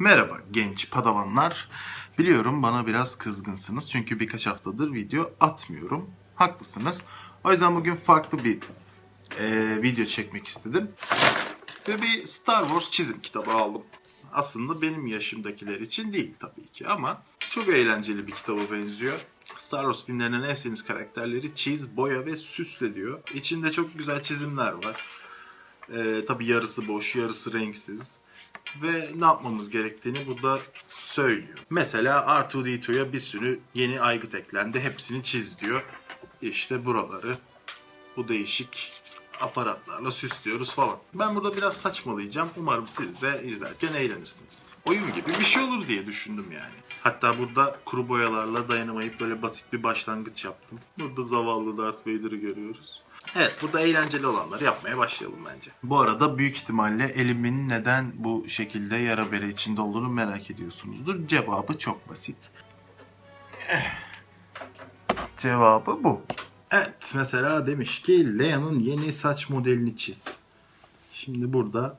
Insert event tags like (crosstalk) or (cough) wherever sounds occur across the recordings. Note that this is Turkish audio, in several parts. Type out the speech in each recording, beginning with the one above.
Merhaba genç padavanlar. Biliyorum bana biraz kızgınsınız çünkü birkaç haftadır video atmıyorum. Haklısınız. O yüzden bugün farklı bir e, video çekmek istedim. Ve bir Star Wars çizim kitabı aldım. Aslında benim yaşımdakiler için değil tabii ki ama çok eğlenceli bir kitaba benziyor. Star Wars filmlerinin en sevdiğiniz karakterleri çiz, boya ve süsle diyor. İçinde çok güzel çizimler var. Ee, tabii yarısı boş, yarısı renksiz. Ve ne yapmamız gerektiğini burada söylüyor. Mesela R2-D2'ya bir sürü yeni aygıt eklendi. Hepsini çiz diyor. İşte buraları bu değişik aparatlarla süslüyoruz falan. Ben burada biraz saçmalayacağım. Umarım siz de izlerken eğlenirsiniz. Oyun gibi bir şey olur diye düşündüm yani. Hatta burada kuru boyalarla dayanamayıp böyle basit bir başlangıç yaptım. Burada zavallı Darth Vader'ı görüyoruz. Evet burada eğlenceli olanları yapmaya başlayalım bence. Bu arada büyük ihtimalle elimin neden bu şekilde yara bere içinde olduğunu merak ediyorsunuzdur. Cevabı çok basit. Eh. Cevabı bu. Evet mesela demiş ki Leia'nın yeni saç modelini çiz. Şimdi burada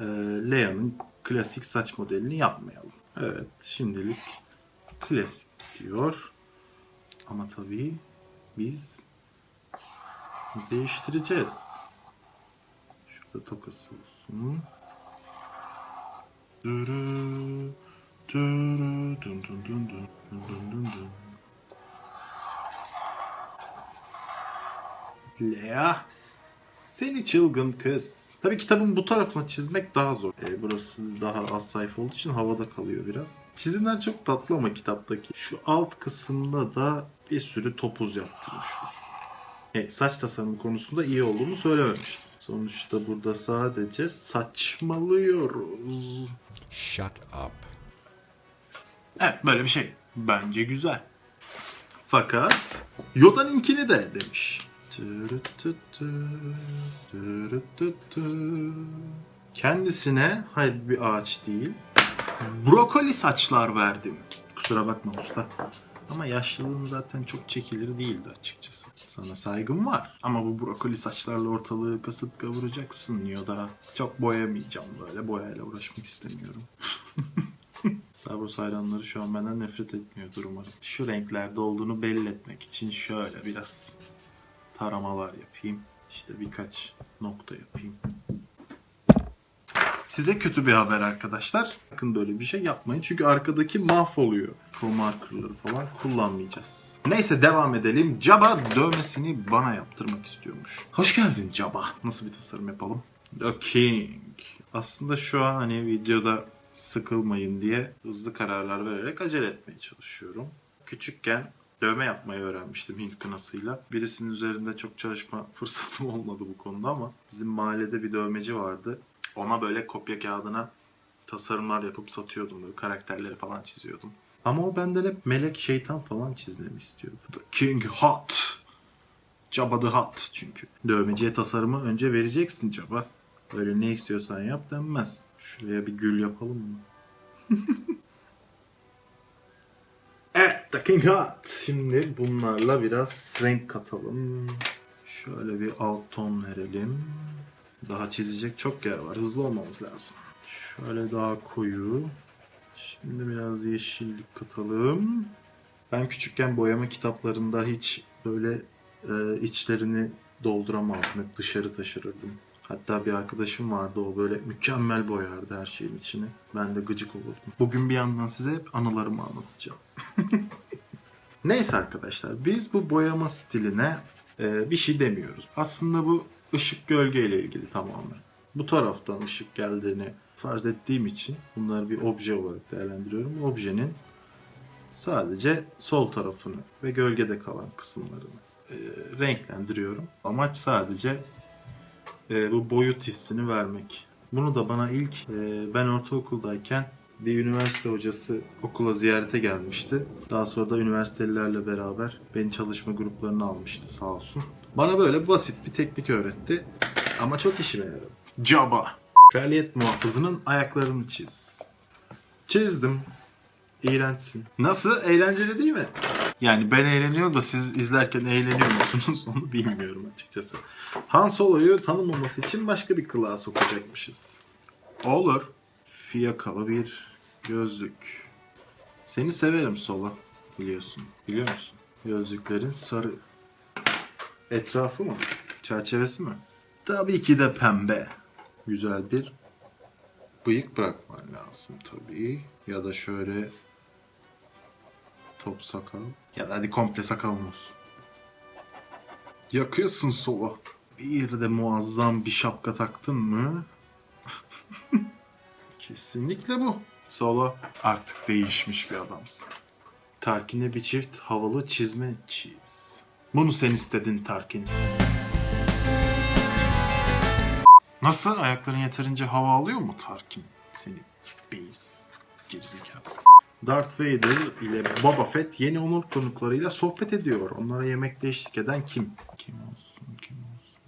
e, Leia'nın klasik saç modelini yapmayalım. Evet şimdilik klasik diyor. Ama tabii biz değiştireceğiz. Şurada tokası olsun. Dürü, dürü, dün dün dün dün, dün dün dün dün. Lea, seni çılgın kız. Tabii kitabın bu tarafını çizmek daha zor. Ee, burası daha az sayfa olduğu için havada kalıyor biraz. Çizimler çok tatlı ama kitaptaki. Şu alt kısımda da bir sürü topuz yaptırmış. E, saç tasarımı konusunda iyi olduğunu söylememiştim. Sonuçta burada sadece saçmalıyoruz. Shut up. Evet böyle bir şey. Bence güzel. Fakat Yoda'nınkini de demiş. Kendisine hayır bir ağaç değil. Brokoli saçlar verdim. Kusura bakma usta. Ama yaşlılığın zaten çok çekilir değildi açıkçası. Sana saygım var. Ama bu brokoli saçlarla ortalığı kasıp kavuracaksın Yoda. Çok boyamayacağım böyle. Boyayla uğraşmak istemiyorum. (laughs) Wars hayranları şu an benden nefret etmiyordur umarım. Şu renklerde olduğunu belli etmek için şöyle biraz taramalar yapayım. İşte birkaç nokta yapayım. Size kötü bir haber arkadaşlar. Sakın böyle bir şey yapmayın çünkü arkadaki mahvoluyor. Pro markerları falan kullanmayacağız. Neyse devam edelim. Jabba dövmesini bana yaptırmak istiyormuş. Hoş geldin Jabba. Nasıl bir tasarım yapalım? The King. Aslında şu an hani videoda sıkılmayın diye hızlı kararlar vererek acele etmeye çalışıyorum. Küçükken dövme yapmayı öğrenmiştim Hint kınasıyla. Birisinin üzerinde çok çalışma (laughs) fırsatım olmadı bu konuda ama bizim mahallede bir dövmeci vardı. Ona böyle kopya kağıdına tasarımlar yapıp satıyordum. Böyle karakterleri falan çiziyordum. Ama o benden hep melek şeytan falan çizmemi istiyordu. King Hot. Jabba the Hutt çünkü. Dövmeciye tasarımı önce vereceksin Jabba. Böyle ne istiyorsan yap denmez. Şuraya bir gül yapalım mı? (laughs) evet The King Hot. Şimdi bunlarla biraz renk katalım. Şöyle bir alt ton verelim. Daha çizecek çok yer var. Hızlı olmamız lazım. Şöyle daha koyu. Şimdi biraz yeşillik katalım. Ben küçükken boyama kitaplarında hiç böyle e, içlerini dolduramazdım. Hep dışarı taşırırdım. Hatta bir arkadaşım vardı o böyle mükemmel boyardı her şeyin içini. Ben de gıcık olurdum. Bugün bir yandan size hep anılarımı anlatacağım. (laughs) Neyse arkadaşlar biz bu boyama stiline e, bir şey demiyoruz. Aslında bu ışık gölge ile ilgili tamamen. Bu taraftan ışık geldiğini farz ettiğim için bunları bir obje olarak değerlendiriyorum. Objenin sadece sol tarafını ve gölgede kalan kısımlarını e, renklendiriyorum. Amaç sadece e, bu boyut hissini vermek. Bunu da bana ilk e, ben ortaokuldayken bir üniversite hocası okula ziyarete gelmişti. Daha sonra da üniversitelilerle beraber beni çalışma gruplarına almıştı sağ olsun. Bana böyle basit bir teknik öğretti ama çok işime yaradı. Jabba. Kraliyet muhafızının ayaklarını çiz. Çizdim. İğrençsin. Nasıl? Eğlenceli değil mi? Yani ben eğleniyorum da siz izlerken eğleniyor musunuz (laughs) onu bilmiyorum açıkçası. Han Solo'yu tanımaması için başka bir kılığa sokacakmışız. Olur. fiyakalı bir gözlük. Seni severim Sola biliyorsun. Biliyor musun? Gözlüklerin sarı. Etrafı mı? Çerçevesi mi? Tabii ki de pembe. Güzel bir bıyık bırakman lazım tabii. Ya da şöyle top sakal. Ya da hadi komple sakalın olsun. Yakıyorsun sola. Bir de muazzam bir şapka taktın mı? (laughs) Kesinlikle bu. Solo artık değişmiş bir adamsın. Tarkin'e bir çift havalı çizme çiz. Bunu sen istedin Tarkin. Nasıl? Ayakların yeterince hava alıyor mu Tarkin? Seni beyiz. Gerizekalı. Darth Vader ile Boba Fett yeni onur konuklarıyla sohbet ediyor. Onlara yemekte eşlik eden kim? Kim olsun, kim olsun?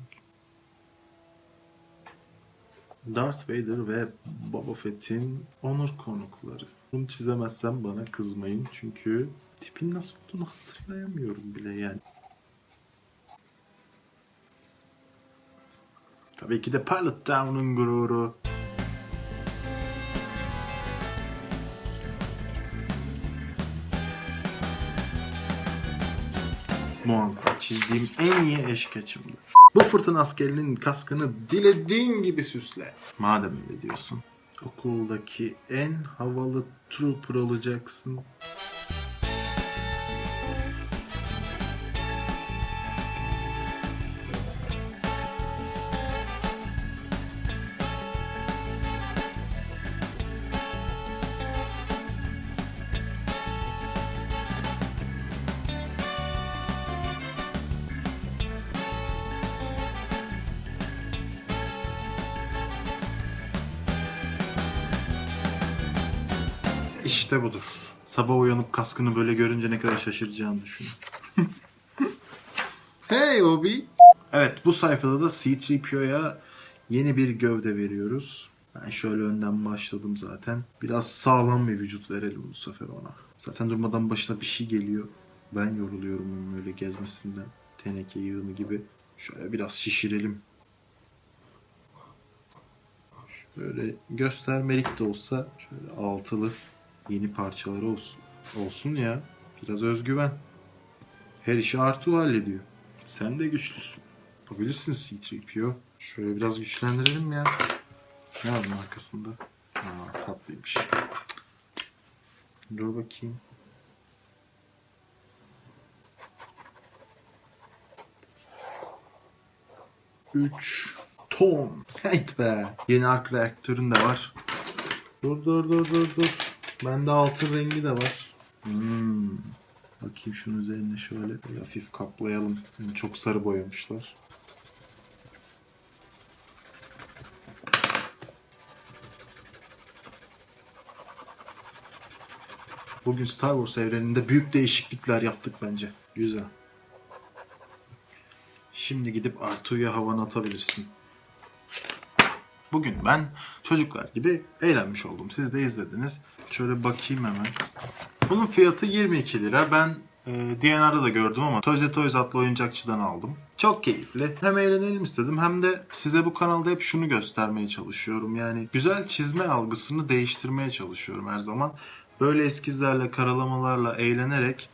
Darth Vader ve Boba Fett'in onur konukları. Bunu çizemezsem bana kızmayın çünkü tipin nasıl olduğunu hatırlayamıyorum bile yani. Tabii ki de Pilot Town'un gururu. Muazzam. Çizdiğim en iyi eşkeçimdir. Bu fırtına askerinin kaskını dilediğin gibi süsle. Madem öyle diyorsun. Okuldaki en havalı trooper olacaksın. İşte budur. Sabah uyanıp kaskını böyle görünce ne kadar şaşıracağını düşün. (laughs) hey Obi. Evet bu sayfada da C-3PO'ya yeni bir gövde veriyoruz. Ben şöyle önden başladım zaten. Biraz sağlam bir vücut verelim bu sefer ona. Zaten durmadan başına bir şey geliyor. Ben yoruluyorum onun öyle gezmesinden. Teneke yığını gibi. Şöyle biraz şişirelim. Böyle göstermelik de olsa şöyle altılı yeni parçaları olsun. Olsun ya. Biraz özgüven. Her işi Artu hallediyor. Sen de güçlüsün. Yapabilirsin C-3PO. Şöyle biraz güçlendirelim ya. Ne var arkasında? Aa tatlıymış. Dur bakayım. Üç ton. (laughs) Hayt be. Yeni ark reaktörün de var. Dur dur dur dur dur. Bende altın rengi de var. Hmm. Bakayım şunun üzerine şöyle hafif kaplayalım. Yani çok sarı boyamışlar. Bugün Star Wars evreninde büyük değişiklikler yaptık bence. Güzel. Şimdi gidip Artu'ya havanı atabilirsin. Bugün ben çocuklar gibi eğlenmiş oldum. Siz de izlediniz. Şöyle bakayım hemen. Bunun fiyatı 22 lira. Ben e, DNR'da da gördüm ama Toys Toys adlı oyuncakçıdan aldım. Çok keyifli. Hem eğlenelim istedim hem de size bu kanalda hep şunu göstermeye çalışıyorum. Yani güzel çizme algısını değiştirmeye çalışıyorum her zaman. Böyle eskizlerle, karalamalarla eğlenerek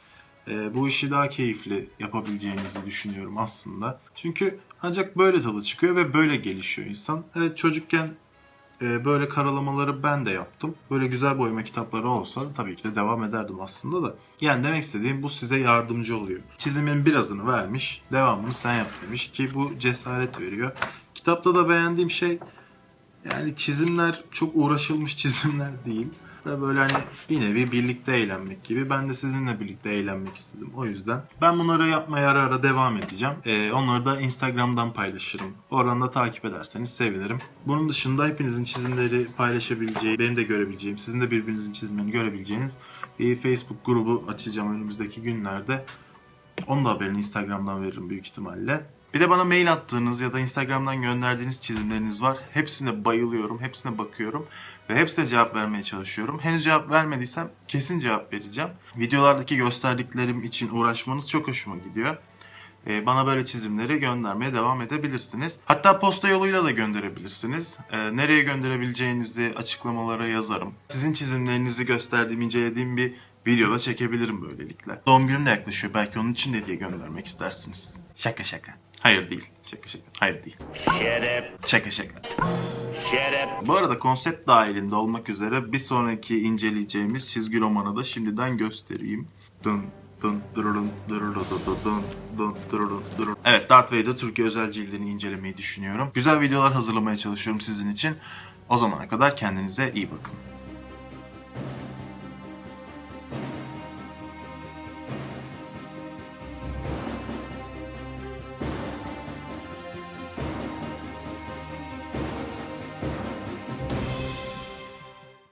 e, bu işi daha keyifli yapabileceğinizi düşünüyorum aslında. Çünkü ancak böyle tadı çıkıyor ve böyle gelişiyor insan. Evet çocukken böyle karalamaları ben de yaptım. Böyle güzel boyama kitapları olsa tabii ki de devam ederdim aslında da. Yani demek istediğim bu size yardımcı oluyor. Çizimin birazını vermiş, devamını sen yap demiş ki bu cesaret veriyor. Kitapta da beğendiğim şey yani çizimler çok uğraşılmış (laughs) çizimler değil. Ve böyle hani bir nevi birlikte eğlenmek gibi. Ben de sizinle birlikte eğlenmek istedim. O yüzden ben bunları yapmaya ara ara devam edeceğim. Ee, onları da Instagram'dan paylaşırım. Oradan da takip ederseniz sevinirim. Bunun dışında hepinizin çizimleri paylaşabileceği, benim de görebileceğim, sizin de birbirinizin çizimlerini görebileceğiniz bir Facebook grubu açacağım önümüzdeki günlerde. Onun da haberini Instagram'dan veririm büyük ihtimalle. Bir de bana mail attığınız ya da Instagram'dan gönderdiğiniz çizimleriniz var. Hepsine bayılıyorum, hepsine bakıyorum ve hepsine cevap vermeye çalışıyorum. Henüz cevap vermediysem kesin cevap vereceğim. Videolardaki gösterdiklerim için uğraşmanız çok hoşuma gidiyor. e, bana böyle çizimleri göndermeye devam edebilirsiniz. Hatta posta yoluyla da gönderebilirsiniz. E, nereye gönderebileceğinizi açıklamalara yazarım. Sizin çizimlerinizi gösterdiğim, incelediğim bir videoda çekebilirim böylelikle. Doğum günüm de yaklaşıyor. Belki onun için de hediye göndermek istersiniz. Şaka şaka. Hayır değil. Şaka şaka. Hayır değil. Shut up. Şaka şaka. Shut up. Bu arada konsept dahilinde olmak üzere bir sonraki inceleyeceğimiz çizgi romanı da şimdiden göstereyim. Dın. Evet Darth Vader Türkiye özel cildini incelemeyi düşünüyorum. Güzel videolar hazırlamaya çalışıyorum sizin için. O zamana kadar kendinize iyi bakın.